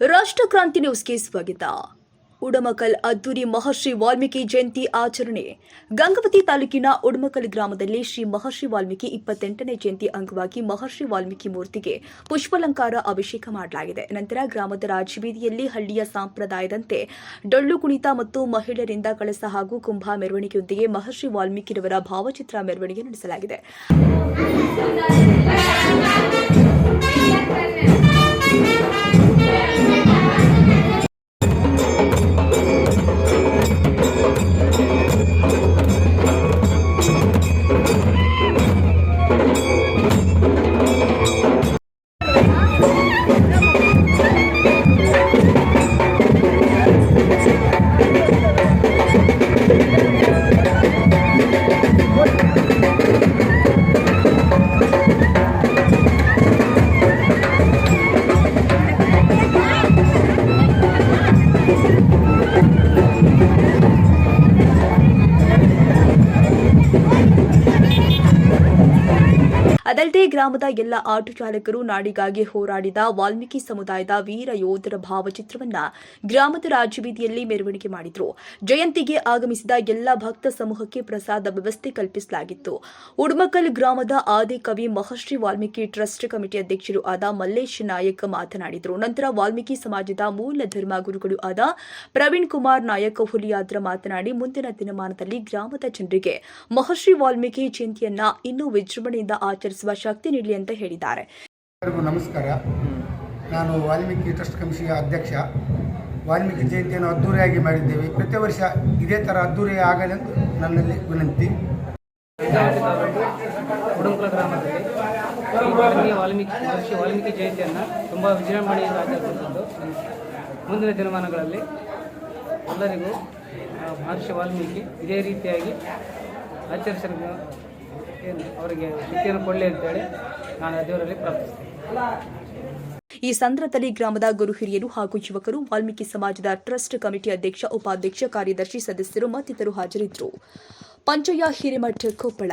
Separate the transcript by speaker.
Speaker 1: ರಾಷ್ಟ್ರಕ್ರಾಂತಿ ನ್ಯೂಸ್ಗೆ ಸ್ವಾಗತ. ಉಡಮಕಲ್ ಅದ್ದೂರಿ ಮಹರ್ಷಿ ವಾಲ್ಮೀಕಿ ಜಯಂತಿ ಆಚರಣೆ. ಗಂಗವತಿ ತಾಲೂಕಿನ ಉಡಮಕಲ್ ಗ್ರಾಮದಲ್ಲಿ ಶ್ರೀ ಮಹರ್ಷಿ ವಾಲ್ಮೀಕಿ ಇಪ್ಪತ್ತೆಂಟನೇ ಜಯಂತಿ ಅಂಗವಾಗಿ ಮಹರ್ಷಿ ವಾಲ್ಮೀಕಿ ಮೂರ್ತಿಗೆ ಪುಷ್ಪಲಂಕಾರ ಅಭಿಷೇಕ ಮಾಡಲಾಗಿದೆ. ನಂತರ ಗ್ರಾಮದ ರಾಜಬೀದಿಯಲ್ಲಿ ಹಳ್ಳಿಯ ಸಂಪ್ರದಾಯದಂತೆ ಡೊಳ್ಳು ಕುಣಿತ ಮತ್ತು ಮಹಿಳೆಯರಿಂದ ಕಳಸ ಹಾಗೂ ಕುಂಭ ಮೆರವಣಿಗೆಯೊಂದಿಗೆ ಮಹರ್ಷಿ ವಾಲ್ಮೀಕಿರವರ ಭಾವಚಿತ್ರ ಮೆರವಣಿಗೆ ನಡೆಸಲಾಗಿದೆ. ಅದಲ್ಲದೆ ಗ್ರಾಮದ ಎಲ್ಲ ಆಟೋ ಚಾಲಕರು ನಾಡಿಗಾಗಿ ಹೋರಾಡಿದ ವಾಲ್ಮೀಕಿ ಸಮುದಾಯದ ವೀರ ಯೋಧರ ಭಾವಚಿತ್ರವನ್ನ ಗ್ರಾಮದ ರಾಜಬೀದಿಯಲ್ಲಿ ಮೆರವಣಿಗೆ ಮಾಡಿದ್ರು. ಜಯಂತಿಗೆ ಆಗಮಿಸಿದ ಎಲ್ಲ ಭಕ್ತ ಸಮೂಹಕ್ಕೆ ಪ್ರಸಾದ ವ್ಯವಸ್ಥೆ ಕಲ್ಪಿಸಲಾಗಿತ್ತು. ಉಡ್ಮಕಲ್ ಗ್ರಾಮದ ಆದಿ ಕವಿ ಮಹರ್ಷಿ ವಾಲ್ಮೀಕಿ ಟ್ರಸ್ಟ್ ಕಮಿಟಿ ಅಧ್ಯಕ್ಷರು ಆದ ಮಲ್ಲೇಶ್ ನಾಯಕ್ ಮಾತನಾಡಿದರು. ನಂತರ ವಾಲ್ಮೀಕಿ ಸಮಾಜದ ಮೂಲ ಧರ್ಮ ಗುರುಗಳು ಆದ ಪ್ರವೀಣ್ ಕುಮಾರ್ ನಾಯಕ್ ಹುಲಿಯಾದ್ರ ಮಾತನಾಡಿ, ಮುಂದಿನ ದಿನಮಾನದಲ್ಲಿ ಗ್ರಾಮದ ಜನರಿಗೆ ಮಹರ್ಷಿ ವಾಲ್ಮೀಕಿ ಜಯಂತಿಯನ್ನ ಇನ್ನೂ ವಿಜೃಂಭಣೆಯಿಂದ ಆಚರಿಸುವ ಶಕ್ತಿ ನೀಡಲಿ ಅಂತ ಹೇಳಿದ್ದಾರೆ.
Speaker 2: ಎಲ್ಲರಿಗೂ ನಮಸ್ಕಾರ. ನಾನು ವಾಲ್ಮೀಕಿ ಟ್ರಸ್ಟ್ ಕಮಿಷನ್ ಅಧ್ಯಕ್ಷ. ವಾಲ್ಮೀಕಿ ಜಯಂತಿಯನ್ನು ಅದ್ದೂರಿಯಾಗಿ ಮಾಡಿದ್ದೇವೆ. ಪ್ರತಿ ವರ್ಷ ಇದೇ ಥರ ಅದ್ದೂರಿ ಆಗಲೆಂದು ನನ್ನಲ್ಲಿ ವಿನಂತಿ.
Speaker 3: ಉಡುಂಕಲ ಗ್ರಾಮದಲ್ಲಿ ವಾಲ್ಮೀಕಿ ಮಹರ್ಷಿ ವಾಲ್ಮೀಕಿ ಜಯಂತಿಯನ್ನು ತುಂಬ ವಿಜೃಂಭಣೆಯಿಂದ ಆಚರಿಸುತ್ತಿದ್ದು ಮುಂದಿನ ದಿನಮಾನಗಳಲ್ಲಿ ಎಲ್ಲರಿಗೂ ಮಹರ್ಷಿ ವಾಲ್ಮೀಕಿ ಇದೇ ರೀತಿಯಾಗಿ ಆಚರಿಸಲು ಅವರಿಗೆ ಶಕ್ತಿಯನ್ನು ಕೊಡಲಿ ಅಂತೇಳಿ ನಾನು ದೇವರಲ್ಲಿ ಪ್ರಾರ್ಥಿಸ್ತೇನೆ.
Speaker 1: ಈ ಸಂದರ್ಭದಲ್ಲಿ ಗ್ರಾಮದ ಗುರು ಹಿರಿಯರು ಹಾಗೂ ಯುವಕರು ವಾಲ್ಮೀಕಿ ಸಮಾಜದ ಟ್ರಸ್ಟ್ ಕಮಿಟಿ ಅಧ್ಯಕ್ಷ, ಉಪಾಧ್ಯಕ್ಷ, ಕಾರ್ಯದರ್ಶಿ ಸದಸ್ಯರು ಮತ್ತಿತರರು ಹಾಜರಿದ್ದರು. ಪಂಚಯ್ಯ ಹಿರೇಮಠ ಕೊಪ್ಪಳ.